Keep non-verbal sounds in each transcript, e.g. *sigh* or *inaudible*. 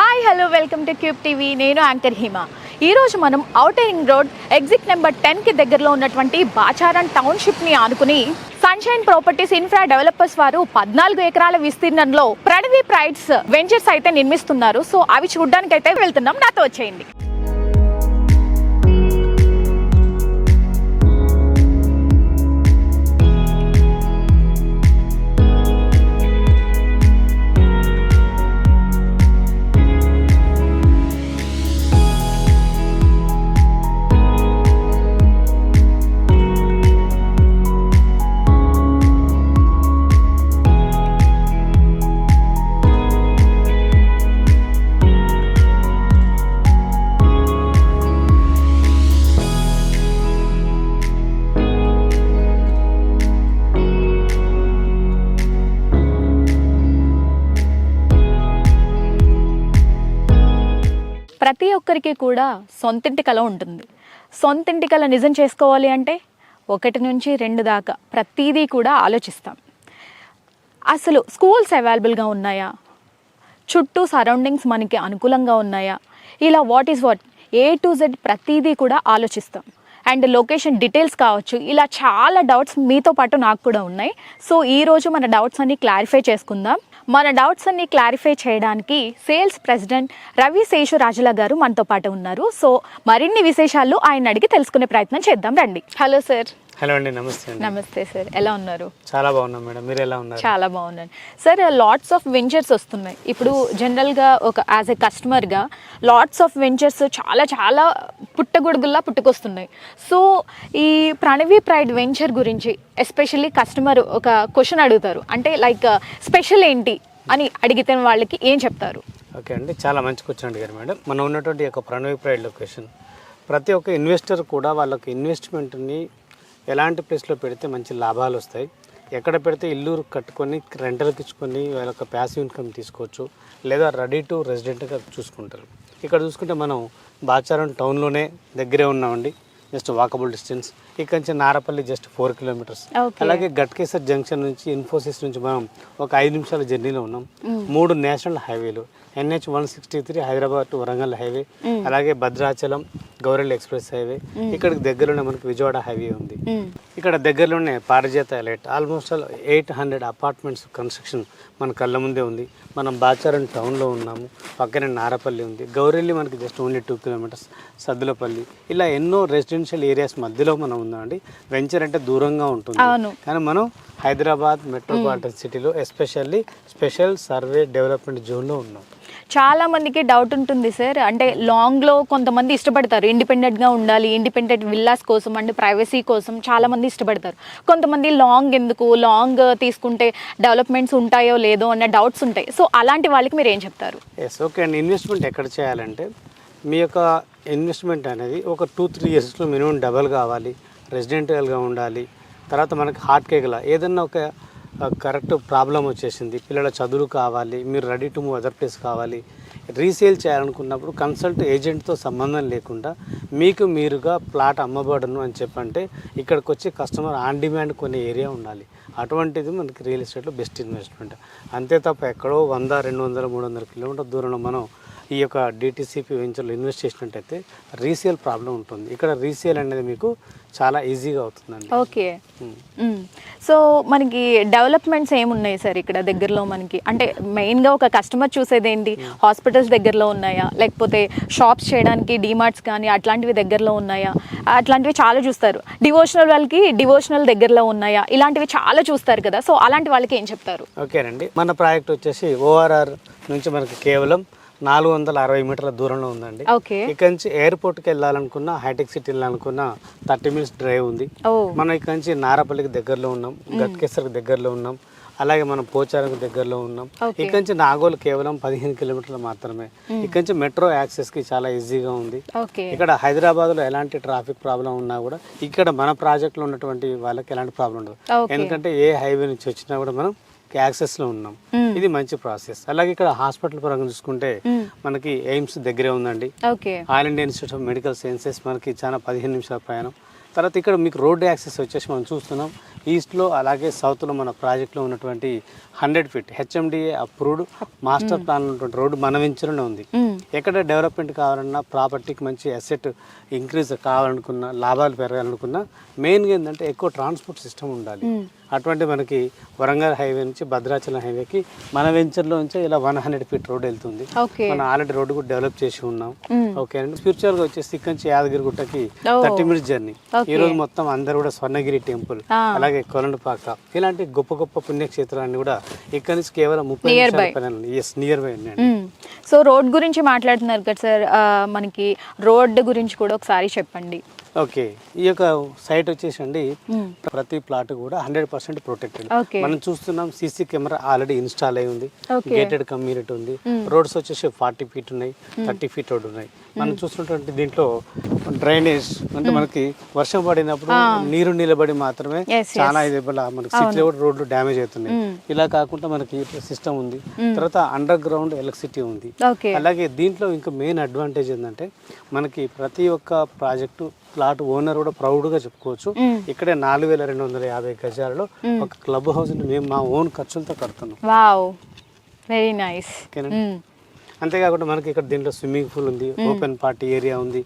Hi hello welcome to cube TV నేను anchor Hima. ఈరోజు మనం అవుటరింగ్ రోడ్ ఎగ్జిట్ నెంబర్ టెన్కి దగ్గరలో ఉన్నటువంటి బాచారం టౌన్షిప్ని ఆనుకుని సన్షైన్ ప్రాపర్టీస్ ఇన్ఫ్రా డెవలపర్స్ వారు పద్నాలుగు ఎకరాల విస్తీర్ణంలో ప్రణవి ప్రైడ్స్ వెంచర్స్ అయితే నిర్మిస్తున్నారు. సో అవి చూడడానికి అయితే వెళ్తున్నాం. నాతో వచ్చేయండి. ఒక్కరికి కూడా సొంతింటి కళ ఉంటుంది. సొంతింటి కళ నిజం చేసుకోవాలి అంటే ఒకటి నుంచి రెండు దాకా ప్రతిదీ కూడా ఆలోచిస్తాం. అసలు స్కూల్స్ అవైలబుల్గా ఉన్నాయా? చుట్టూ సరౌండింగ్స్ మనకి అనుకూలంగా ఉన్నాయా? ఇలా what is what A to Z ప్రతిదీ కూడా ఆలోచిస్తాం. అండ్ లొకేషన్ డీటెయిల్స్ కావచ్చు. ఇలా చాలా డౌట్స్ మీతో పాటు నాకు కూడా ఉన్నాయి. సో ఈరోజు మన డౌట్స్ అన్ని క్లారిఫై చేసుకుందాం. మన డౌట్స్ అన్ని క్లారిఫై చేయడానికి సేల్స్ ప్రెసిడెంట్ రవి శేషురాజుల గారు మనతో పాటు ఉన్నారు. సో మరిన్ని విశేషాలు ఆయన అడిగి తెలుసుకునే ప్రయత్నం చేద్దాం. రండి. హలో సార్ హలో అండి నమస్తే నమస్తే సార్. ఎలా ఉన్నారు? చాలా బాగున్నాం మేడం. మీరు ఎలా ఉన్నారు? చాలా బాగున్నాను. సార్ లాట్స్ ఆఫ్ వెంచర్స్ వస్తున్నాయి. ఇప్పుడు జనరల్గా ఒక యాజ్ ఎ కస్టమర్గా లాట్స్ ఆఫ్ వెంచర్స్ చాలా చాలా పుట్టగొడుగుల్లా పుట్టుకొస్తున్నాయి. సో ఈ ప్రణవి ప్రైడ్ వెంచర్ గురించి ఎస్పెషల్లీ కస్టమర్ ఒక క్వశ్చన్ అడుగుతారు. అంటే లైక్ స్పెషల్ ఏంటి అని అడిగితే వాళ్ళకి ఏం చెప్తారు? ఓకే అండి చాలా మంచి క్వశ్చన్ అడిగారు మేడం. మనం ఉన్నటువంటి యొక్క ప్రణవి ప్రైడ్ లొకేషన్ ప్రతి ఒక్క ఇన్వెస్టర్ కూడా వాళ్ళకి ఇన్వెస్ట్మెంట్ని ఎలాంటి ప్లేస్లో పెడితే మంచి లాభాలు వస్తాయి? ఎక్కడ పెడితే ఇల్లు కట్టుకొని రెంటల్కి ఇచ్చుకొని వాళ్ళ యొక్క ప్యాసివ్ ఇన్కమ్ తీసుకోవచ్చు లేదా రెడీ టు రెసిడెంట్గా చూసుకుంటారు. ఇక్కడ చూసుకుంటే మనం బాచారం టౌన్లోనే దగ్గరే ఉన్నామండి జస్ట్ వాకబుల్ డిస్టెన్స్ ఇక్కడ నుంచి నారపల్లి జస్ట్ ఫోర్ కిలోమీటర్స్. అలాగే గట్కేసర్ జంక్షన్ నుంచి ఇన్ఫోసిస్ నుంచి మనం ఒక ఐదు నిమిషాల జర్నీలో ఉన్నాం. మూడు national హైవేలు NH one sixty three Hyderabad to Warangal highway. అలాగే భద్రాచలం గౌరెల్ ఎక్స్ప్రెస్ హైవే. ఇక్కడికి దగ్గరలోనే మనకి విజయవాడ హైవే ఉంది. ఇక్కడ దగ్గరలోనే Parijata elite almost eight hundred apartments construction మన కళ్ళ ముందే ఉంది. మనం బాచారం టౌన్లో ఉన్నాము. పక్కనే నారపల్లి ఉంది. గౌరెల్లి మనకి just only two kilometers Saddulapalli. ఇలా ఎన్నో రెసిడెన్షియల్ ఏరియాస్ మధ్యలో మనం ఉందండి వెంచర్ అంటే దూరంగా ఉంటుంది. కానీ మనం హైదరాబాద్ మెట్రోపాలిటన్ సిటీలో ఎస్పెషల్లీ స్పెషల్ సర్వే డెవలప్మెంట్ జోన్లో ఉన్నాం. చాలా మందికి డౌట్ ఉంటుంది సార్. అంటే లాంగ్లో కొంతమంది ఇష్టపడతారు. ఇండిపెండెంట్గా ఉండాలి ఇండిపెండెంట్ విల్లాస్ కోసం అంటే ప్రైవసీ కోసం చాలా మంది ఇష్టపడతారు. కొంతమంది లాంగ్ ఎందుకు లాంగ్ తీసుకుంటే డెవలప్మెంట్స్ ఉంటాయో లేదో అన్న డౌట్స్ ఉంటాయి. సో అలాంటి వాళ్ళకి మీరు ఏం చెప్తారు? ఎస్ ఓకే అండి ఇన్వెస్ట్మెంట్ ఎక్కడ చేయాలంటే మీ యొక్క ఇన్వెస్ట్మెంట్ అనేది ఒక టూ త్రీ ఇయర్స్లో మినిమం డబల్ కావాలి రెసిడెంటల్గా ఉండాలి తర్వాత మనకి హార్ట్ కేక్లా ఏదన్నా ఒక కరెక్ట్ ప్రాబ్లం వచ్చేసింది. పిల్లల చదువులు కావాలి మీరు ready to move other place కావాలి. రీసేల్ చేయాలనుకున్నప్పుడు కన్సల్ట్ ఏజెంట్తో సంబంధం లేకుండా మీకు మీరుగా ప్లాట్ అమ్మబడను అని చెప్పంటే ఇక్కడికి వచ్చి కస్టమర్ ఆన్ డిమాండ్ కొనే ఏరియా ఉండాలి. అటువంటిది మనకి రియల్ ఎస్టేట్లో బెస్ట్ ఇన్వెస్ట్మెంట్. అంతే తప్ప ఎక్కడో వంద రెండు వందల మూడు వందల కిలోమీటర్ దూరంలో మనం ఈ యొక్క డిటీసీపీ వెంచర్లో ఇన్వెస్ట్ చేసినట్టయితే రీసేల్ ప్రాబ్లం ఉంటుంది. ఇక్కడ రీసేల్ అనేది మీకు చాలా ఈజీగా అవుతుందండి. ఓకే. సో మనకి డెవలప్మెంట్స్ ఏమున్నాయి సార్ ఇక్కడ దగ్గరలో మనకి? అంటే మెయిన్గా ఒక కస్టమర్ చూసేది ఏంటి హాస్పిటల్స్ దగ్గరలో ఉన్నాయా? లేకపోతే షాప్స్ చేయడానికి డిమార్ట్స్ కానీ అట్లాంటివి దగ్గరలో ఉన్నాయా? అట్లాంటివి చాలా చూస్తారు. డివోషనల్ వాళ్ళకి డివోషనల్ దగ్గరలో ఉన్నాయా? ఇలాంటివి చాలా చూస్తారు కదా. సో అలాంటి వాళ్ళకి ఏం చెప్తారు? ఓకేనండి. మన ప్రాజెక్ట్ వచ్చేసి ఓఆర్ఆర్ నుంచి మనకి కేవలం నాలుగు వందల అరవై మీటర్ల దూరంలో ఉందండి. ఇక్కడ నుంచి ఎయిర్పోర్ట్కి వెళ్ళాలనుకున్నా హైటెక్ సిటీ వెళ్ళాలనుకున్నా థర్టీ మినిట్స్ డ్రైవ్ ఉంది. మనం ఇక్కడ నుంచి నారపల్లికి దగ్గరలో ఉన్నాం గట్కేసర్కి దగ్గరలో ఉన్నాం అలాగే మనం పోచారంకి దగ్గరలో ఉన్నాం. ఇక్కడ నుంచి నాగోల్ కేవలం పదిహేను కిలోమీటర్లు మాత్రమే. ఇక్కడ నుంచి మెట్రో యాక్సెస్కి చాలా ఈజీగా ఉంది. ఇక్కడ హైదరాబాద్లో ఎలాంటి ట్రాఫిక్ ప్రాబ్లం ఉన్నా కూడా ఇక్కడ మన ప్రాజెక్ట్లో ఉన్నటువంటి వాళ్ళకి ఎలాంటి ప్రాబ్లం ఉండదు. ఎందుకంటే ఏ హైవే నుంచి వచ్చినా కూడా మనం యాక్సెస్లో ఉన్నాం. ఇది మంచి ప్రాసెస్. అలాగే ఇక్కడ హాస్పిటల్ పరంగా చూసుకుంటే. మనకి ఎయిమ్స్ దగ్గరే ఉందండి. All India institute of medical sciences మనకి చాలా పదిహేను నిమిషాల ప్రయాణం. తర్వాత ఇక్కడ మీకు రోడ్ యాక్సెస్ వచ్చేసి మనం చూస్తున్నాం. ఈస్ట్లో అలాగే సౌత్లో మన ప్రాజెక్ట్లో ఉన్నటువంటి hundred feet HMDA approved master plan ఉన్నటువంటి రోడ్డు మన వెంచర్లోనే ఉంది. ఎక్కడ డెవలప్మెంట్ కావాలన్నా ప్రాపర్టీకి మంచి అసెట్ ఇంక్రీజ్ కావాలనుకున్నా లాభాలు పెరగాలనుకున్నా మెయిన్గా ఏంటంటే ఎక్కువ ట్రాన్స్పోర్ట్ సిస్టమ్ ఉండాలి. అటువంటి మనకి వరంగల్ హైవే నుంచి భద్రాచలం హైవేకి మన వెంచర్లో నుంచి ఇలా వన్ హండ్రెడ్ ఫీట్ రోడ్ వెళ్తుంది మనం ఆల్రెడీ రోడ్డు కూడా డెవలప్ చేసి ఉన్నాం. ఓకే అండి స్పిరిచువల్గా వచ్చేసి ఇక్కడ నుంచి యాదగిరి గుట్టకి. Thirty minutes journey. ఈ రోజు మొత్తం అందరు కూడా స్వర్ణగిరి టెంపుల్. అలాగే కొలండపాక ఇలాంటి గొప్ప గొప్ప పుణ్యక్షేత్రాన్ని కూడా ఇక్కడ నుంచి కేవలం ముప్పై. ఎస్ నియర్ బై అండి. సో రోడ్ గురించి మాట్లాడుతున్నారు కదా సార్ మనకి రోడ్ గురించి కూడా ఒకసారి చెప్పండి ఓకే. ఈ యొక్క సైట్ వచ్చేసి అండి మ్మ్. ప్రతి ప్లాట్ కూడా హండ్రెడ్ పర్సెంట్ ప్రొటెక్టెడ్. మనం చూస్తున్నాం సీసీ కెమెరా ఆల్రెడీ ఇన్స్టాల్ అయి ఉంది. గేటెడ్ కమ్యూనిటీ ఉంది. రోడ్స్ వచ్చేసి ఫార్టీ ఫీట్ ఉన్నాయి థర్టీ ఫీట్ రోడ్ ఉన్నాయి. మనం చూస్తున్నటువంటి దీంట్లో డ్రైనేజ్ అంటే మనకి వర్షం పడినప్పుడు నీరు నిలబడి మాత్రమే. చాలా ఇది మనకి సిటీలో కూడా రోడ్లు డ్యామేజ్ అవుతున్నాయి. ఇలా కాకుండా మనకి సిస్టమ్ ఉంది. తర్వాత అండర్ గ్రౌండ్ ఎలక్ట్రిసిటీ ఉంది అలాగే దీంట్లో ఇంకా మెయిన్ అడ్వాంటేజ్ ఏంటంటే మనకి ప్రతి ఒక్క ప్రాజెక్టు ప్లాట్ ఓనర్ కూడా ప్రౌడ్గా చెప్పుకోవచ్చు. మ్మ్. ఇక్కడే నాలుగు వేల రెండు వందల యాభై గజాలలో ఒక క్లబ్ హౌస్ని మేము మా ఓన్ ఖర్చులతో కడుతున్నాం. వెరీ నైస్ అంతేకాకుండా మనకి ఇక్కడ దీంట్లో స్విమ్మింగ్ పూల్ ఉంది ఓపెన్ పార్టీ ఏరియా ఉంది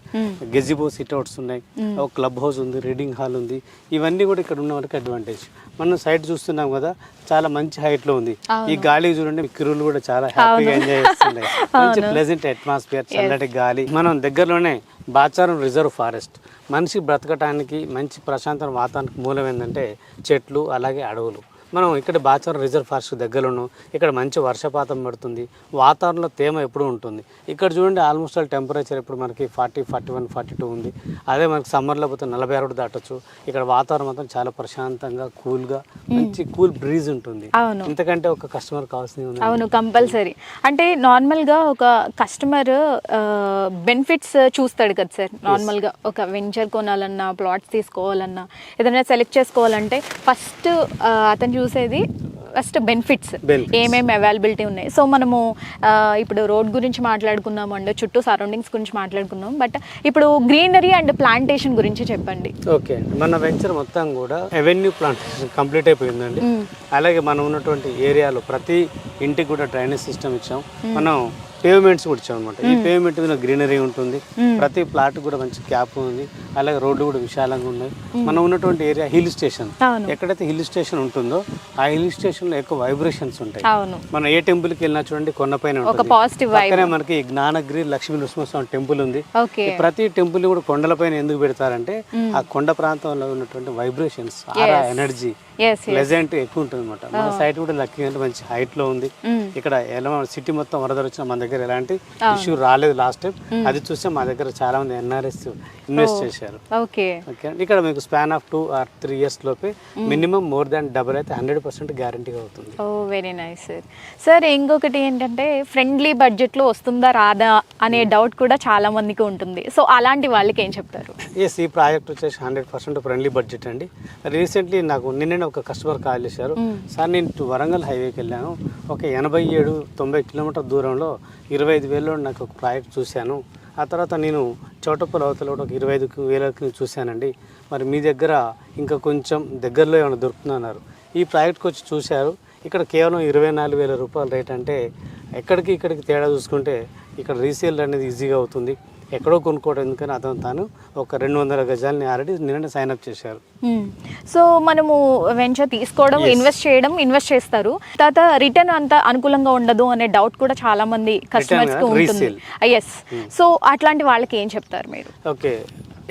గెజిబో సిట్అవుట్స్ ఉన్నాయి ఒక క్లబ్ హౌస్ ఉంది రీడింగ్ హాల్ ఉంది. ఇవన్నీ కూడా ఇక్కడ ఉన్న వాళ్ళకి అడ్వాంటేజ్ మనం సైట్ చూస్తున్నాం కదా చాలా మంచి హైట్లో ఉంది. ఈ గాలి చూడండి కిరువులు కూడా చాలా హ్యాపీగా ఎంజాయ్ చేస్తున్నాయి. *laughs* మంచి ప్లెజెంట్ అట్మాస్ఫియర్ చల్లటి గాలి. మనం దగ్గరలోనే బాచారం రిజర్వ్ ఫారెస్ట్. మనిషి బ్రతకటానికి మంచి ప్రశాంతమైన వాతావరణానికి మూలం ఏంటంటే చెట్లు అలాగే అడవులు. మనం ఇక్కడ బాచారం రిజర్వ్ ఫారెస్ట్ దగ్గరలో ఉన్నాం ఇక్కడ మంచి వర్షపాతం పడుతుంది వాతావరణంలో తేమ ఎప్పుడు ఉంటుంది. ఇక్కడ చూడండి ఆల్మోస్ట్ ఆల్ టెంపరేచర్ ఇప్పుడు మనకి forty forty one forty two ఉంది. అదే మనకి సమ్మర్లో పోతే నలభై ఆరు దాటొచ్చు. ఇక్కడ వాతావరణం మొత్తం చాలా ప్రశాంతంగా కూల్గా మంచి కూల్ బ్రీజ్ ఉంటుంది. ఇంతకంటే ఒక కస్టమర్ కావాల్సింది ఉంది. అవును కంపల్సరీ. అంటే నార్మల్గా ఒక కస్టమర్ బెనిఫిట్స్ చూస్తాడు కదా సార్ నార్మల్గా. ఒక వెంచర్ కొనాలన్నా ప్లాట్స్ తీసుకోవాలన్నా ఏదైనా సెలెక్ట్ చేసుకోవాలంటే ఫస్ట్ అతను చూసేది ఫస్ట్ బెనిఫిట్స్. ఏమేమి అవైలబిలిటీ ఉన్నాయి. సో మనము ఇప్పుడు రోడ్ గురించి మాట్లాడుకున్నాము అండ్ చుట్టూ సరౌండింగ్స్ గురించి మాట్లాడుకున్నాం బట్ ఇప్పుడు గ్రీనరీ అండ్ ప్లాంటేషన్ గురించి చెప్పండి. ఓకే అండి మన వెంచర్ మొత్తం కూడా అవెన్యూ ప్లాంటేషన్ కంప్లీట్ అయిపోయిందండి. అలాగే మనం ఉన్నటువంటి ఏరియాలో ప్రతి ఇంటికి కూడా డ్రైనేజ్ సిస్టమ్ ఇచ్చాం. మనం పేవ్మెంట్స్ కూడా ఇచ్చాం అనమాట ఈ పేవ్మెంట్ మీద గ్రీనరీ ఉంటుంది. ప్రతి ప్లాట్ కూడా మంచి క్యాప్ ఉంది. అలాగే రోడ్లు కూడా విశాలంగా ఉన్నాయి. మనం ఉన్నటువంటి ఏరియా హిల్ స్టేషన్ ఎక్కడైతే హిల్ స్టేషన్ ఉంటుందో ఆ హిల్ స్టేషన్లో ఎక్కువ వైబ్రేషన్స్ ఉంటాయి. మనం ఏ టెంపుల్కి వెళ్ళినా చూడండి కొండపైన వైబ్ పక్కనే మనకి జ్ఞానగిరి లక్ష్మీ నృసింహస్వామి టెంపుల్ ఉంది. ప్రతి టెంపుల్ కూడా కొండలపైన ఎందుకు పెడతారంటే ఆ కొండ ప్రాంతంలో ఉన్నటువంటి వైబ్రేషన్స్ ఆరా ఎనర్జీ ప్లెజెంట్ ఎక్కువ ఉంటుంది అనమాట మన సైట్ కూడా లక్కీ అంటే మంచి హైట్లో ఉంది. ఇక్కడ ఎలా సిటీ మొత్తం వరద వచ్చిన మన దగ్గర ఎలాంటి ఇష్యూ రాలేదు లాస్ట్ టైం అది చూస్తే మా దగ్గర చాలా మంది ఎన్ఆర్ఎస్ ఇన్వెస్ట్ చేశారు. ఓకే. ఓకే. ఇక్కడ మీకు span of two or three years లోపే మినిమం మోర్ దాన్ డబుల్ అయితే హండ్రెడ్ పర్సెంట్ గ్యారంటీగా అవుతుంది. Oh very nice sir sir ఇంకొకటి ఏంటంటే ఫ్రెండ్లీ బడ్జెట్లో వస్తుందా రాదా అనే డౌట్ కూడా చాలా మందికి ఉంటుంది. సో అలాంటి వాళ్ళకి ఏం చెప్తారు? ఎస్ ఈ ప్రాజెక్ట్ వచ్చేసి హండ్రెడ్ పర్సెంట్ ఫ్రెండ్లీ బడ్జెట్ అండి. రీసెంట్లీ నాకు నిన్ననే ఒక కస్టమర్ కాల్ చేశారు. సార్ నేను వరంగల్ హైవేకి వెళ్ళాను. ఒక ఎనభై ఏడు తొంభై కిలోమీటర్ దూరంలో ఇరవై ఐదు వేలలో నాకు ఒక ప్రాజెక్ట్ చూశాను. ఆ తర్వాత నేను చోటప్పల అవతల కూడా ఒక ఇరవై ఐదు వేలకి చూశానండి. మరి మీ దగ్గర ఇంకా కొంచెం దగ్గరలో ఏమైనా దొరుకుతుందన్నారు ఈ ప్రాజెక్ట్కి వచ్చి చూశారు. ఇక్కడ కేవలం ఇరవై నాలుగు వేల రూపాయల రేట్ అంటే ఎక్కడికి ఇక్కడికి తేడా చూసుకుంటే ఇక్కడ రీసేల్ అనేది ఈజీగా అవుతుంది. ఎక్కడో కొనుక్కోవడం ఎందుకని అతను తాను ఒక రెండు వందల గజాలని ఆల్రెడీ నిన్న సైన్ అప్ చేశారు. సో మనము వెంచర్ తీసుకోవడం ఇన్వెస్ట్ చేయడం ఇన్వెస్ట్ చేస్తారు. తర్వాత రిటర్న్ అంత అనుకూలంగా ఉండదు అనే డౌట్ కూడా చాలా మంది కస్టమర్స్ ఉంటుంది. ఎస్ సో అట్లాంటి వాళ్ళకి ఏం చెప్తారు మీరు? ఓకే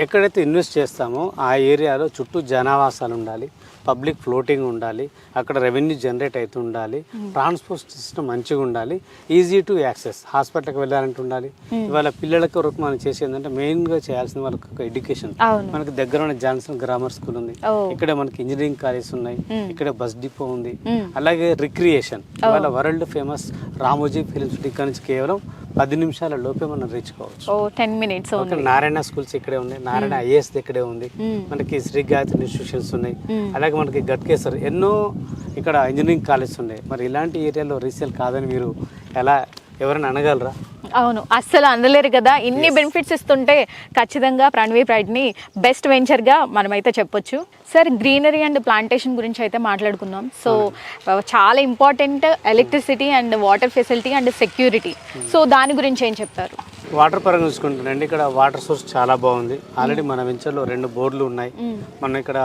ఎక్కడైతే ఇన్వెస్ట్ చేస్తామో ఆ ఏరియాలో చుట్టూ జనావాసాలు ఉండాలి. పబ్లిక్ ఫ్లోటింగ్ ఉండాలి అక్కడ రెవెన్యూ జనరేట్ అవుతూ ఉండాలి ట్రాన్స్పోర్ట్ సిస్టమ్ మంచిగా ఉండాలి ఈజీ టు యాక్సెస్ హాస్పిటల్కి వెళ్ళాలంటే ఉండాలి. ఇవాళ పిల్లలకి వరకు మనం చేసేది ఏంటంటే మెయిన్గా చేయాల్సిన వాళ్ళకి ఒక ఎడ్యుకేషన్. మనకి దగ్గర జాన్సన్ గ్రామర్ స్కూల్ ఉంది. ఇక్కడ మనకి ఇంజనీరింగ్ కాలేజ్ ఉన్నాయి. ఇక్కడ బస్ డిపో ఉంది. అలాగే రిక్రియేషన్. ఇవాళ world famous Ramoji film city నుంచి కేవలం పది నిమిషాల లోపే మనం రీచ్ కావచ్చు. Oh ten minutes Narayana schools ఇక్కడే ఉన్నాయి నారాయణ ఐఏఎస్ ఇక్కడే ఉంది. మ్మ్. మనకి శ్రీ గాయత్రి ఇన్స్టిట్యూషన్స్ ఉన్నాయి. మ్మ్. అలాగే మనకి గట్కేసర్ ఎన్నో ఇక్కడ ఇంజనీరింగ్ కాలేజ్ ఉన్నాయి. మరి ఇలాంటి ఏరియాలో రీసేల్ కాదని మీరు ఎలా ఎవరైనా అనగలరా? అవును అస్సలు అందలేరు కదా. ఇన్ని బెనిఫిట్స్ ఇస్తుంటే ఖచ్చితంగా ప్రణవి ప్రైడ్ని బెస్ట్ వెంచర్గా మనమైతే చెప్పొచ్చు. సార్ గ్రీనరీ అండ్ ప్లాంటేషన్ గురించి అయితే మాట్లాడుకుందాం. సో చాలా important electricity and water facility and security so దాని గురించి ఏం చెప్తారు? వాటర్ పరంగా చూసుకుంటానండి ఇక్కడ వాటర్ సోర్స్ చాలా బాగుంది. ఆల్రెడీ మన వెంచర్లో రెండు బోర్లు ఉన్నాయి. మనం ఇక్కడ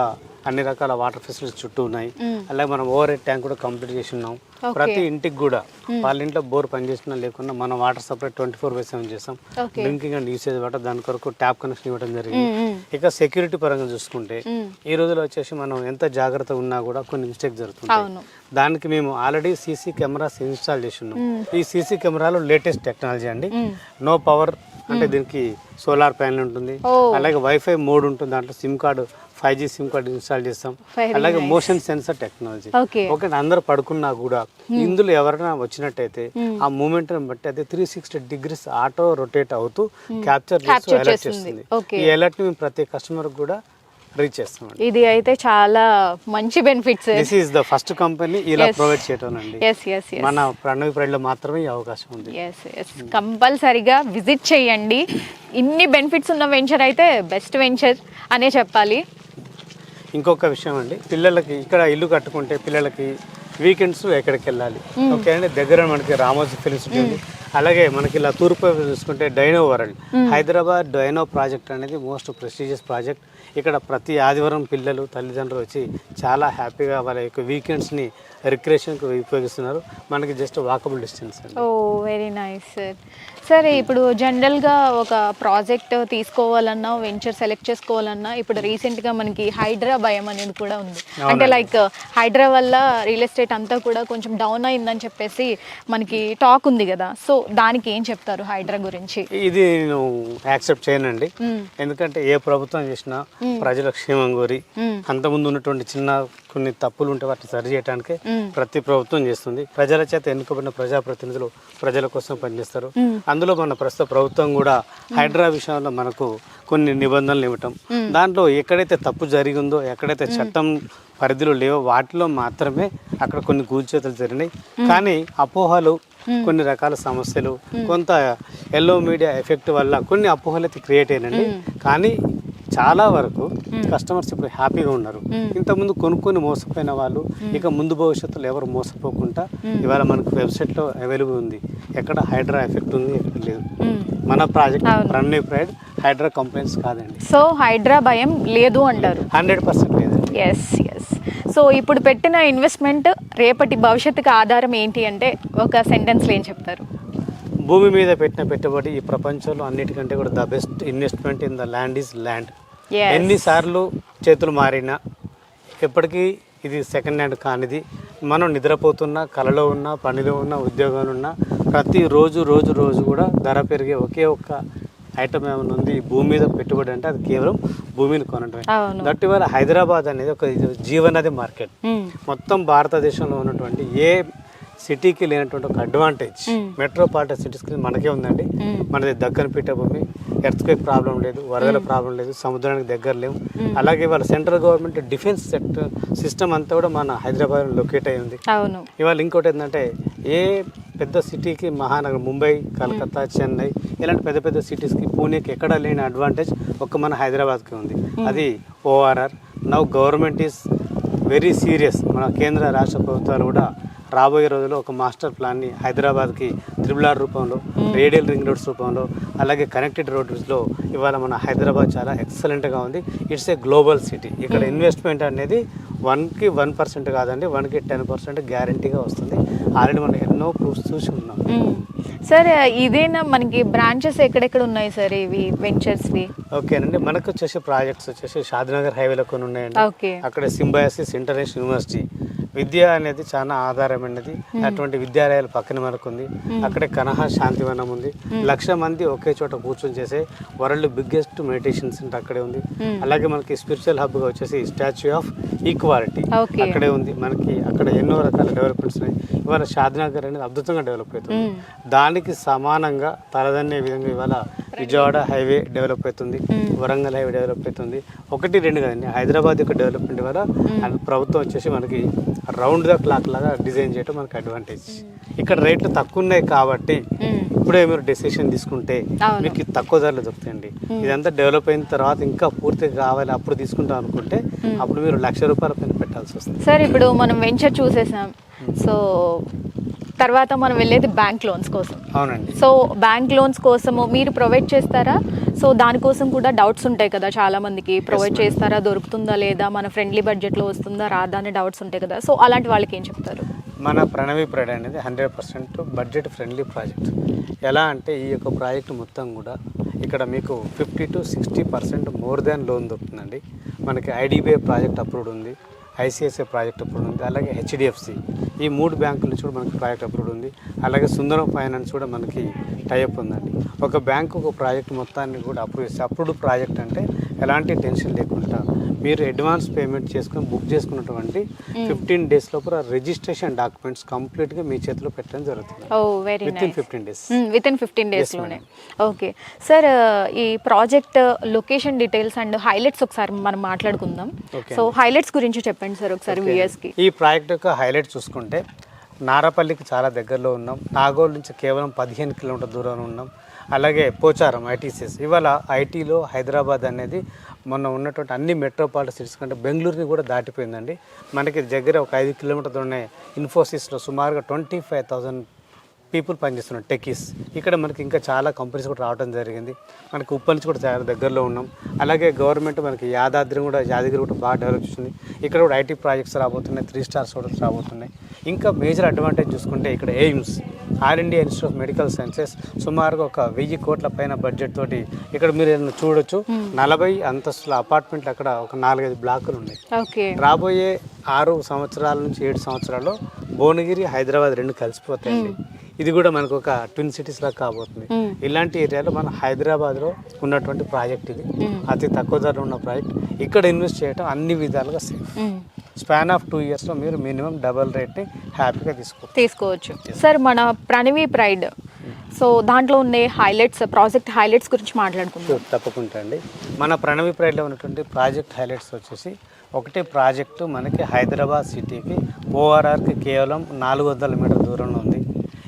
అన్ని రకాల వాటర్ ఫెసిలిటీస్ చుట్టూ ఉన్నాయి. అలాగే మనం ఓవర్ హెడ్ ట్యాంక్ కూడా కంప్లీట్ చేసి ఉన్నాం ప్రతి ఇంటికి కూడా వాళ్ళ ఇంట్లో బోర్ పనిచేసినా లేకున్నా మనం water supply twenty four by seven చేస్తాం. డ్రింకింగ్ అండ్ యూసేజ్ వాటర్ దాని కొరకు ట్యాప్ కనెక్షన్ ఇవ్వడం జరిగింది. ఇక సెక్యూరిటీ పరంగా చూసుకుంటే ఈ రోజులో వచ్చేసి మనం ఎంత జాగ్రత్తగా ఉన్నా కూడా కొన్ని మిస్టేక్ జరుగుతుంది దానికి మేము ఆల్రెడీ సీసీ కెమెరాస్ ఇన్స్టాల్ చేసి ఉన్నాం. ఈ సీసీ కెమెరాలో లేటెస్ట్ టెక్నాలజీ అండి. నో పవర్ అంటే దీనికి సోలార్ ప్యానల్ ఉంటుంది. అలాగే వైఫై మోడ్ ఉంటుంది. దాంట్లో SIM card five G SIM card install చేస్తాం. అలాగే మోషన్ సెన్సర్ టెక్నాలజీ ఓకే. అందరు పడుకున్నా కూడా ఇందులో ఎవరైనా వచ్చినట్టయితే ఆ మూమెంట్ బట్టి అది three sixty degrees auto rotate అవుతూ క్యాప్చర్ చేస్తూ అలర్ట్ చేస్తుంది. ఈ అలర్ట్ మేము ప్రతి కస్టమర్ కూడా రీచ్ చేస్తామండి ఇది అయితే చాలా మంచి benefits this is the first company ఇలా ప్రొవైడ్ చేయటం అండి. మన ప్రణవి ప్రైడ్లో మాత్రమే ఈ అవకాశం ఉంది. ఎస్ ఎస్ కంపల్సరిగా విజిట్ చేయండి. ఇన్ని బెనిఫిట్స్ ఉన్న వెంచర్ అయితే బెస్ట్ వెంచర్ అనే చెప్పాలి. ఇంకొక విషయం అండి పిల్లలకి ఇక్కడ ఇల్లు కట్టుకుంటే పిల్లలకి వీకెండ్స్ ఎక్కడికి వెళ్ళాలి? ఓకే అండి దగ్గర మనకి రామోజీ ఫిలిం సిటీ ఉంది. అలాగే మనకి ఇలా తూర్పు చూసుకుంటే dino world. Hyderabad dino project అనేది మోస్ట్ ప్రెస్టీజియస్ ప్రాజెక్ట్. ఇక్కడ ప్రతి ఆదివారం పిల్లలు తల్లిదండ్రులు వచ్చి చాలా హ్యాపీగా వాళ్ళ యొక్క వీకెండ్స్ని రిక్రియేషన్కి ఉపయోగిస్తున్నారు. మనకి just walkable distance oh very nice sir. సరే ఇప్పుడు జనరల్గా ఒక ప్రాజెక్ట్ తీసుకోవాలన్నా వెంచర్ సెలెక్ట్ చేసుకోవాలన్నా ఇప్పుడు రీసెంట్గా మనకి హైడ్రా భయం అనేది కూడా ఉంది. అంటే లైక్ హైడ్రా వల్ల రియల్ ఎస్టేట్ అంతా కూడా కొంచెం డౌన్ అయిందని చెప్పేసి మనకి టాక్ ఉంది కదా. సో దానికి ఏం చెప్తారు హైడ్రా గురించి? ఇది నేను యాక్సెప్ట్ చేయనండి. ఎందుకంటే ఏ ప్రభుత్వం చేసినా ప్రజల క్షేమం కోరి. అంతకుముందు ఉన్నటువంటి చిన్న కొన్ని తప్పులు ఉంటే వాటిని సరి చేయడానికి. ప్రతి ప్రభుత్వం చేస్తుంది. ప్రజల చేత ఎన్నుకోబడిన ప్రజాప్రతినిధులు ప్రజల కోసం పనిచేస్తారు. అందులో మన ప్రస్తుత ప్రభుత్వం కూడా హైడ్రా విషయంలో మనకు కొన్ని నిబంధనలు ఇవ్వటం. దాంట్లో ఎక్కడైతే తప్పు జరిగిందో ఎక్కడైతే చట్టం పరిధిలో లేవో వాటిలో మాత్రమే అక్కడ కొన్ని కూల్చేతలు జరిగినాయి. కానీ అపోహలు కొన్ని రకాల సమస్యలు కొంత ఎల్లో మీడియా ఎఫెక్ట్ వల్ల కొన్ని అపోహలు అయితే క్రియేట్ అయినండి కానీ చాలా వరకు కస్టమర్స్ ఇప్పుడు హ్యాపీగా ఉన్నారు. ఇంతకుముందు కొనుక్కొని మోసపోయిన వాళ్ళు ఇక ముందు భవిష్యత్తులో ఎవరు మోసపోకుండా ఇవాళ మనకు వెబ్సైట్లో అవైలబుల్ ఉంది. ఎక్కడ హైడ్రా ఎఫెక్ట్ ఉంది ఎక్కడ లేదు. మన ప్రాజెక్ట్. రన్నే ప్రైడ్ హైడ్రా కంప్లైంట్స్ కాదండి. సో హైడ్రా భయం లేదు అంటారు. హండ్రెడ్ పర్సెంట్ లేదండి. ఎస్ ఎస్ సో ఇప్పుడు పెట్టిన ఇన్వెస్ట్మెంట్ రేపటి భవిష్యత్తుకి ఆధారం ఏంటి అంటే ఒక సెంటెన్స్లో ఏం చెప్తారు? భూమి మీద పెట్టిన పెట్టుబడి ఈ ప్రపంచంలో అన్నిటికంటే కూడా the best investment in the land is land. ఎన్నిసార్లు చేతులు మారినా ఎప్పటికీ ఇది సెకండ్ హ్యాండ్ కానిది. మనం నిద్రపోతున్నా కలలో ఉన్నా పనిలో ఉన్నా ఉద్యోగంలో ఉన్నా ప్రతి రోజు రోజు రోజు కూడా ధర పెరిగే ఒకే ఒక్క ఐటమ్ ఏమైనా ఉంది భూమి మీద పెట్టుబడి అంటే అది కేవలం భూమిని కొనడమే. దట్ ఇవాళ హైదరాబాద్ అనేది ఒక జీవనది మార్కెట్. మొత్తం భారతదేశంలో ఉన్నటువంటి ఏ సిటీకి లేనటువంటి ఒక అడ్వాంటేజ్ మెట్రోపాలిటన్ సిటీస్కి మనకే ఉందండి. మనది దగ్గర పీఠభూమి ఎర్త్క్వేక్ ప్రాబ్లం లేదు వరదల ప్రాబ్లం లేదు సముద్రానికి దగ్గర లేవు. అలాగే వాళ్ళ central government defence sector system అంతా కూడా మన హైదరాబాద్ లొకేట్ అయి ఉంది. ఇవాళ ఇంకోటి ఏంటంటే ఏ పెద్ద సిటీకి మహానగరం ముంబై కలకత్తా చెన్నై ఇలాంటి పెద్ద పెద్ద సిటీస్కి పూణేకి ఎక్కడా లేని అడ్వాంటేజ్ ఒక్క మన హైదరాబాద్కి ఉంది. అది ORR. Now government is very serious. మన కేంద్ర రాష్ట్ర ప్రభుత్వాలు కూడా రాబోయే రోజుల్లో ఒక మాస్టర్ ప్లాన్ని హైదరాబాద్కి త్రిబుల్ ఆర్ రూపంలో రేడియల్ రింగ్ రోడ్స్ రూపంలో అలాగే కనెక్టెడ్ రోడ్స్లో ఇవాళ మన హైదరాబాద్ చాలా ఎక్సలెంట్గా ఉంది. It's a global city. ఇక్కడ ఇన్వెస్ట్మెంట్ అనేది వన్కి వన్ పర్సెంట్ కాదండి వన్కి టెన్ పర్సెంట్ గ్యారంటీగా వస్తుంది. ఆల్రెడీ మనం ఎన్నో ప్రూఫ్స్ చూసి ఉన్నాం. సార్ ఇదేనా మనకి బ్రాంచెస్ ఎక్కడెక్కడ ఉన్నాయి సార్ ఇవి వెంచర్స్వి? ఓకేనండి మనకు వచ్చేసి ప్రాజెక్ట్స్ వచ్చేసి షాద్నగర్ హైవేలో కొన్ని ఉన్నాయండి. ఓకే. అక్కడ సింబయాసిస్ ఇంటర్నేషనల్ యూనివర్సిటీ విద్య అనేది చాలా ఆధారమైనది. అటువంటి విద్యాలయాలు పక్కన మనకు ఉంది అక్కడే కనహ శాంతివనం ఉంది. లక్ష మంది ఒకే చోట కూర్చొని చేసే వరల్డ్ బిగ్గెస్ట్ మెడిటేషన్ సెంటర్ అక్కడే ఉంది. అలాగే మనకి స్పిరిచువల్ హబ్గా వచ్చేసి స్టాచ్యూ ఆఫ్ ఈక్వాలిటీ. అక్కడే ఉంది. మనకి అక్కడ ఎన్నో రకాల డెవలప్మెంట్స్ ఉన్నాయి. ఇవాళ షాద్నగర్ అనేది అద్భుతంగా డెవలప్ అవుతుంది. దానికి సమానంగా తలదన్నే విధంగా ఇవాళ విజయవాడ హైవే డెవలప్ అవుతుంది. వరంగల్ హైవే డెవలప్ అవుతుంది. ఒకటి రెండు కదండి. హైదరాబాద్ యొక్క డెవలప్మెంట్ వల్ల ప్రభుత్వం వచ్చేసి మనకి రౌండ్ ద క్లాక్ లాగా డిజైన్ చేయడం మనకి అడ్వాంటేజ్ ఇక్కడ రేట్లు తక్కువ ఉన్నాయి కాబట్టి. ఇప్పుడే మీరు డెసిషన్ తీసుకుంటే. మీకు తక్కువ ధరలో దొరుకుతాయండి. ఇదంతా డెవలప్ అయిన తర్వాత ఇంకా పూర్తిగా కావాలి అప్పుడు తీసుకుంటాం అనుకుంటే అప్పుడు మీరు లక్ష రూపాయల పైన పెట్టాల్సి వస్తుంది. సార్ ఇప్పుడు మనం వెంచర్ చూసేసాం. సో తర్వాత మనం వెళ్ళేది బ్యాంక్ లోన్స్ కోసం. అవునండి. సో బ్యాంక్ లోన్స్ కోసము మీరు ప్రొవైడ్ చేస్తారా? సో దానికోసం కూడా డౌట్స్ ఉంటాయి కదా చాలా మందికి ప్రొవైడ్. చేస్తారా? దొరుకుతుందా లేదా? మన ఫ్రెండ్లీ బడ్జెట్లో వస్తుందా? రాదా? అనే డౌట్స్ ఉంటాయి కదా. సో అలాంటి వాళ్ళకి ఏం చెప్తారు? మన ప్రణవి ప్రైడ్ అనేది hundred percent budget friendly project ఎలా అంటే ఈ యొక్క ప్రాజెక్ట్ మొత్తం కూడా ఇక్కడ మీకు fifty to sixty percent more than loan దొరుకుతుందండి. మనకి ఐడిబిఐ ప్రాజెక్ట్ అప్రూవ్డ్ ఉంది. ఐసిఐసిఐ ప్రాజెక్ట్ అప్రూవ్డ్ ఉంది. అలాగే హెచ్డిఎఫ్సి ఈ మూడు బ్యాంకుల నుంచి కూడా మనకి ప్రాజెక్ట్ అప్రూవ్డ్ ఉంది. అలాగే సుందరం ఫైనాన్స్ కూడా మనకి టైఅప్ ఉందండి. ఒక బ్యాంకు ఒక ప్రాజెక్ట్ మొత్తాన్ని కూడా అప్రూవ్ చేసి అప్రూవ్డ్ ప్రాజెక్ట్ అంటే ఎలాంటి టెన్షన్ లేకుండా మీరు అడ్వాన్స్ పేమెంట్ చేసుకుని బుక్ చేసుకున్నటువంటి ఫిఫ్టీన్ డేస్ లోపల రిజిస్ట్రేషన్ డాక్యుమెంట్స్ కంప్లీట్గా మీ చేతిలో పెట్టడం జరుగుతుంది. ఓ very within fifteen days within fifteen Yes, డేస్లోనే ఓకే సార్ ఈ project location details and highlights ఒకసారి మనం మాట్లాడుకుందాం. సో హైలైట్స్ గురించి చెప్పండి సార్ ఒకసారి వ్యూయర్స్కి ఈ ప్రాజెక్ట్ యొక్క హైలైట్ చూసుకుంటే నారపల్లికి చాలా దగ్గరలో ఉన్నాం. నాగోల్ నుంచి కేవలం పదిహేను కిలోమీటర్ దూరంలో ఉన్నాం. అలాగే పోచారం ఐటీసీఎస్. ఇవాళ ఐటీలో హైదరాబాద్ అనేది మొన్న ఉన్నటువంటి అన్ని మెట్రోపాలిటన్ సిటీస్ కంటే బెంగళూరుని కూడా దాటిపోయిందండి. మనకి దగ్గర ఒక ఐదు కిలోమీటర్ ఉన్నాయి ఇన్ఫోసిస్లో సుమారుగా ట్వంటీ ఫైవ్ థౌజండ్ పీపుల్ పనిచేస్తున్నారు టెకీస్ ఇక్కడ మనకి ఇంకా చాలా కంపెనీస్ కూడా రావడం జరిగింది. మనకి ఉప్పల్ నుంచి కూడా చాలా దగ్గరలో ఉన్నాం. అలాగే గవర్నమెంట్ మనకి యాదాద్రి కూడా యాదగిరి కూడా బాగా డెవలప్ చేస్తుంది ఇక్కడ కూడా ఐటీ ప్రాజెక్ట్స్ రాబోతున్నాయి త్రీ స్టార్స్ కూడా రాబోతున్నాయి. ఇంకా మేజర్ అడ్వాంటేజ్ చూసుకుంటే ఇక్కడ AIIMS all India institute of medical sciences సుమారుగా ఒక వెయ్యి కోట్ల పైన బడ్జెట్ తోటి ఇక్కడ మీరు ఏదైనా చూడొచ్చు. నలభై అంతస్తుల అపార్ట్మెంట్లు అక్కడ ఒక నాలుగైదు బ్లాకులు ఉన్నాయి. రాబోయే ఆరు సంవత్సరాల నుంచి ఏడు సంవత్సరాల్లో భువనగిరి హైదరాబాద్ రెండు కలిసిపోతాయండి. ఇది కూడా మనకు ఒక ట్విన్ సిటీస్ లాగా కాబోతుంది. ఇలాంటి ఏరియాలో మన హైదరాబాద్లో ఉన్నటువంటి ప్రాజెక్ట్ ఇది. అతి తక్కువ ధరలో ఉన్న ప్రాజెక్ట్. ఇక్కడ ఇన్వెస్ట్ చేయడం అన్ని విధాలుగా సేఫ్. స్పాన్ ఆఫ్ టూ ఇయర్స్లో మీరు మినిమం డబల్ రేట్ని హ్యాపీగా తీసుకోవచ్చు. తీసుకోవచ్చు. సార్ మన ప్రణవి ప్రైడ్. సో దాంట్లో ఉండే హైలైట్స్ ప్రాజెక్ట్ హైలైట్స్ గురించి మాట్లాడుకుందాం. తప్పకుండా అండి. మన ప్రణవి ప్రైడ్లో ఉన్నటువంటి ప్రాజెక్ట్ హైలైట్స్ వచ్చేసి ఒకటే ప్రాజెక్టు మనకి హైదరాబాద్ సిటీకి ఓఆర్ఆర్కి కేవలం నాలుగు వందల మీటర్ దూరంలో ఉంది.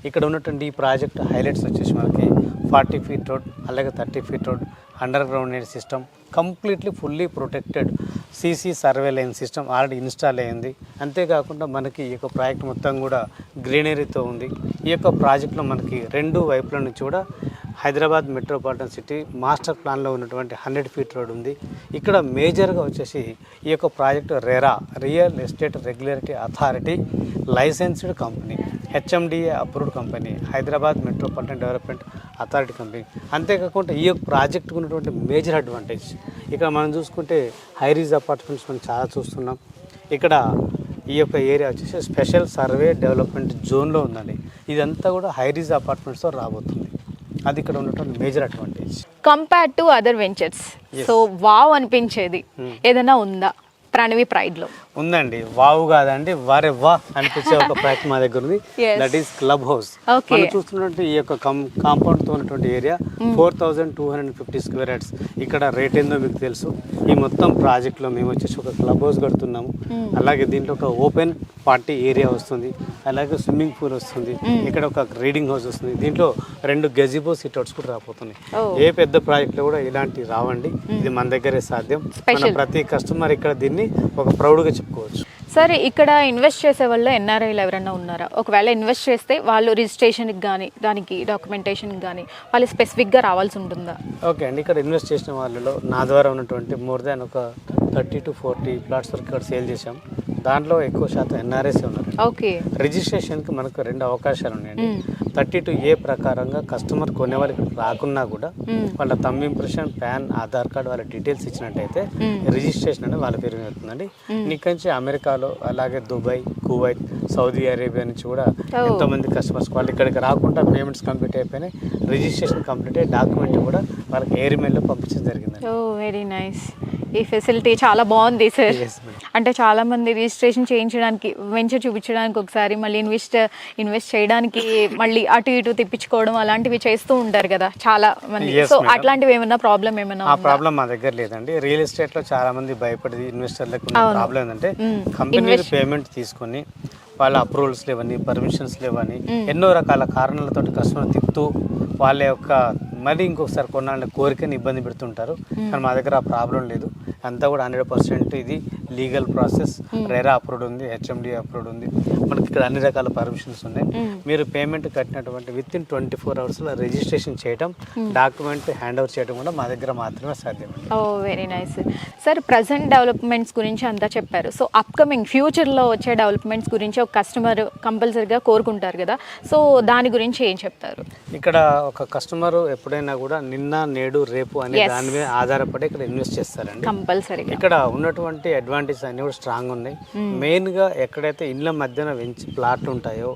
ఇక్కడ ఉన్నటువంటి ఈ ప్రాజెక్ట్ హైలైట్స్ వచ్చేసి మనకి ఫార్టీ ఫీట్ రోడ్ అలాగే thirty feet road under ground net system completely fully protected CC surveillance system already install అయ్యింది అంతేకాకుండా మనకి ఈ యొక్క ప్రాజెక్ట్ మొత్తం కూడా గ్రీనరీతో ఉంది. ఈ యొక్క ప్రాజెక్ట్లో మనకి రెండు వైపుల నుంచి కూడా హైదరాబాద్ మెట్రోపాలిటన్ సిటీ మాస్టర్ ప్లాన్లో ఉన్నటువంటి హండ్రెడ్ ఫీట్ రోడ్ ఉంది. ఇక్కడ మేజర్గా వచ్చేసి ఈ యొక్క project RERA real estate regulatory authority licensed company HMDA approved company Hyderabad metropolitan development authority company. అంతేకాకుండా ఈ యొక్క ప్రాజెక్టుకు ఉన్నటువంటి మేజర్ అడ్వాంటేజ్. ఇక్కడ మనం చూసుకుంటే హైరీజ్ అపార్ట్మెంట్స్ మనం చాలా చూస్తున్నాం. ఇక్కడ ఈ యొక్క ఏరియా వచ్చేసి స్పెషల్ సర్వే డెవలప్మెంట్ జోన్లో ఉందండి. ఇదంతా కూడా హైరీజ్ అపార్ట్మెంట్స్తో రాబోతుంది. అది ఇక్కడ ఉన్నటువంటి major advantage. Compare to other ventures. So wow అనిపించేది. Hmm. ఏదైనా ఉందా? ప్రణవి ప్రైడ్లో ఉందండి. వావు కాదండి వారే వా అనిపించే ఒక ప్రాజెక్ట్ మా దగ్గర ఉంది. That is club house. మనం చూస్తున్నటువంటి ఈ యొక్క కాంపౌండ్తో ఉన్నటువంటి area four thousand two hundred fifty square yards ఇక్కడ రేట్ ఏందో మీకు తెలుసు. ఈ మొత్తం ప్రాజెక్ట్లో మేము వచ్చేసి ఒక క్లబ్ హౌస్ కడుతున్నాము. Hmm. అలాగే దీంట్లో ఒక ఓపెన్ పార్టీ ఏరియా వస్తుంది. అలాగే స్విమ్మింగ్ పూల్ వస్తుంది. Hmm. ఇక్కడ ఒక రీడింగ్ హౌస్ వస్తుంది. దీంట్లో రెండు గజిబో సిట్అవుట్స్ కూడా రాబోతున్నాయి. Oh. ఏ పెద్ద ప్రాజెక్ట్లో కూడా ఇలాంటి రావండి. ఇది మన దగ్గరే సాధ్యం. మన. ప్రతి కస్టమర్ ఇక్కడ దీన్ని ఒక ప్రౌడ్గా చెప్పుకోవచ్చు. సరే ఇక్కడ ఇన్వెస్ట్ చేసే వాళ్ళు ఎన్ఆర్ఐలు ఎవరైనా ఉన్నారా? ఒకవేళ ఇన్వెస్ట్ చేస్తే వాళ్ళు రిజిస్ట్రేషన్కి కానీ దానికి డాక్యుమెంటేషన్కి కానీ వాళ్ళు స్పెసిఫిక్గా రావాల్సి ఉంటుందా? ఓకే అండి. ఇక్కడ ఇన్వెస్ట్ చేసిన వాళ్ళలో నా ద్వారా ఉన్నటువంటి మోర్ దాన్ ఒక థర్టీ టు ఫార్టీ ప్లాట్స్ వరకు ఇక్కడ సేల్ చేశాం. దాంట్లో ఎక్కువ శాతం ఎన్ఆర్ఎస్ ఉన్నారు ఓకే రిజిస్ట్రేషన్కి మనకు రెండు అవకాశాలు ఉన్నాయండి. థర్టీ టు ఏ ప్రకారంగా కస్టమర్ ఇక్కడ రాకున్నా కూడా. వాళ్ళ తమ్ ఇంప్రెషన్ పాన్ ఆధార్ కార్డ్ వాళ్ళ డీటెయిల్స్ ఇచ్చినట్టయితే. రిజిస్ట్రేషన్ అనేది వాళ్ళ పేరు మీద అవుతుందండి నుంచి అమెరికాలో అలాగే దుబాయ్ కువైట్ సౌదీ అరేబియా నుంచి కూడా. ఎంతోమంది కస్టమర్స్ వాళ్ళు ఇక్కడికి రాకుండా పేమెంట్స్ కంప్లీట్ అయిపోయినాయి రిజిస్ట్రేషన్ కంప్లీట్ అయ్యి డాక్యుమెంట్ కూడా వాళ్ళకి ఎయిర్ మెయిల్లో పంపించడం జరిగిందండి ఓ వెరీ నైస్ ఈ ఫెసిలిటీ చాలా బాగుంది సార్. అంటే చాలా మంది రిజిస్ట్రేషన్ చేయించడానికి వెంచర్ చూపించడానికి ఒకసారి మళ్ళీ ఇన్వెస్ట్ ఇన్వెస్ట్ చేయడానికి మళ్ళీ అటు ఇటు తిప్పించుకోవడం అలాంటివి చేస్తూ ఉంటారు కదా చాలా మంది సో. అట్లాంటివి ఏమైనా ప్రాబ్లం ఏమైనా ఆ? ప్రాబ్లం మా దగ్గర లేదండి రియల్ ఎస్టేట్లో చాలా మంది భయపడి ఇన్వెస్టర్లకు. ప్రాబ్లం ఏంటంటే Invest- పేమెంట్ తీసుకొని వాళ్ళ అప్రూవల్స్ లేవని పర్మిషన్స్ లేవని ఎన్నో రకాల కారణాలతో కస్టమర్ తిప్పుతూ వాళ్ళ యొక్క మళ్ళీ ఇంకొకసారి కొనాలనే కోరికని ఇబ్బంది పెడుతుంటారు. కానీ మా దగ్గర ఆ ప్రాబ్లం లేదు. అంతా కూడా హండ్రెడ్ పర్సెంట్ ఇది లీగల్ ప్రాసెస్ రెరా అప్రూవ్డ్ ఉంది హెచ్ఎండి అప్రూవ్డ్ ఉంది. మనకి ఇక్కడ అన్ని రకాల పర్మిషన్స్ ఉన్నాయి. మీరు పేమెంట్ కట్టినటువంటి విత్ ఇన్ ట్వంటీ ఫోర్ అవర్స్లో రిజిస్ట్రేషన్ చేయడం డాక్యుమెంట్ హ్యాండ్ ఓవర్ చేయడం కూడా మా దగ్గర మాత్రమే సాధ్యం ఓ very nice sir present developments గురించి అంతా చెప్పారు. సో అప్కమింగ్ ఫ్యూచర్లో వచ్చే డెవలప్మెంట్స్ గురించి ఒక కస్టమర్ కంపల్సరీగా కోరుకుంటారు కదా. సో దాని గురించి ఏం చెప్తారు? ఇక్కడ ఒక కస్టమర్ ఎప్పుడైనా కూడా నిన్న నేడు రేపు అనే. దాని మీద ఆధారపడి ఇక్కడ ఇన్వెస్ట్ చేస్తారండి. కంపల్సరీగా. ఇక్కడ ఉన్నటువంటి అడ్వాంటేజ్ అన్ని కూడా స్ట్రాంగ్ ఉన్నాయి. మెయిన్గా ఎక్కడైతే ఇళ్ళ మధ్యన వెంచి ప్లాట్లు ఉంటాయో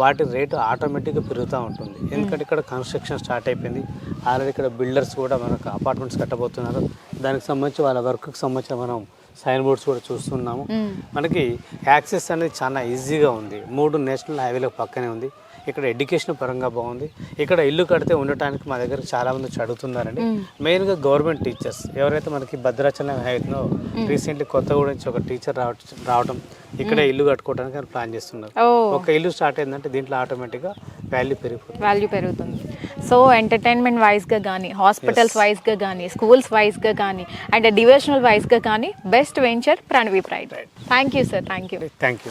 వాటి రేటు ఆటోమేటిక్గా పెరుగుతూ ఉంటుంది. ఎందుకంటే ఇక్కడ కన్స్ట్రక్షన్ స్టార్ట్ అయిపోయింది. ఆల్రెడీ ఇక్కడ బిల్డర్స్ కూడా మనకు అపార్ట్మెంట్స్ కట్టబోతున్నారు. దానికి సంబంధించి వాళ్ళ వర్క్కి సంబంధించిన మనం సైన్ బోర్డ్స్ కూడా చూస్తున్నాము. మనకి యాక్సెస్ అనేది చాలా ఈజీగా ఉంది. మూడు నేషనల్ హైవేలకు పక్కనే ఉంది. ఇక్కడ ఎడ్యుకేషన్ పరంగా బాగుంది. ఇక్కడ ఇల్లు కడితే ఉండటానికి మా దగ్గర చాలా మంది వచ్చి అడుగుతున్నారండి మెయిన్గా గవర్నమెంట్ టీచర్స్. ఎవరైతే మనకి భద్రాచలం హైవేలో రీసెంట్లీ కొత్తగూడ నుంచి ఒక టీచర్ రావటం ఇక్కడే ఇల్లు కట్టుకోవడానికి ప్లాన్ చేస్తున్నారు. ఒక ఇల్లు స్టార్ట్ అయిందంటే దీంట్లో ఆటోమేటిక్గా వాల్యూ పెరిగిపోతుంది. వాల్యూ పెరుగుతుంది. సో ఎంటర్టైన్మెంట్ వైజ్గా కానీ హాస్పిటల్స్ వైజ్గా కానీ స్కూల్స్ వైజ్గా కానీ అండ్ డివిజనల్ వైజ్గా కానీ best venture Pranavi pride thank you sir thank you thank you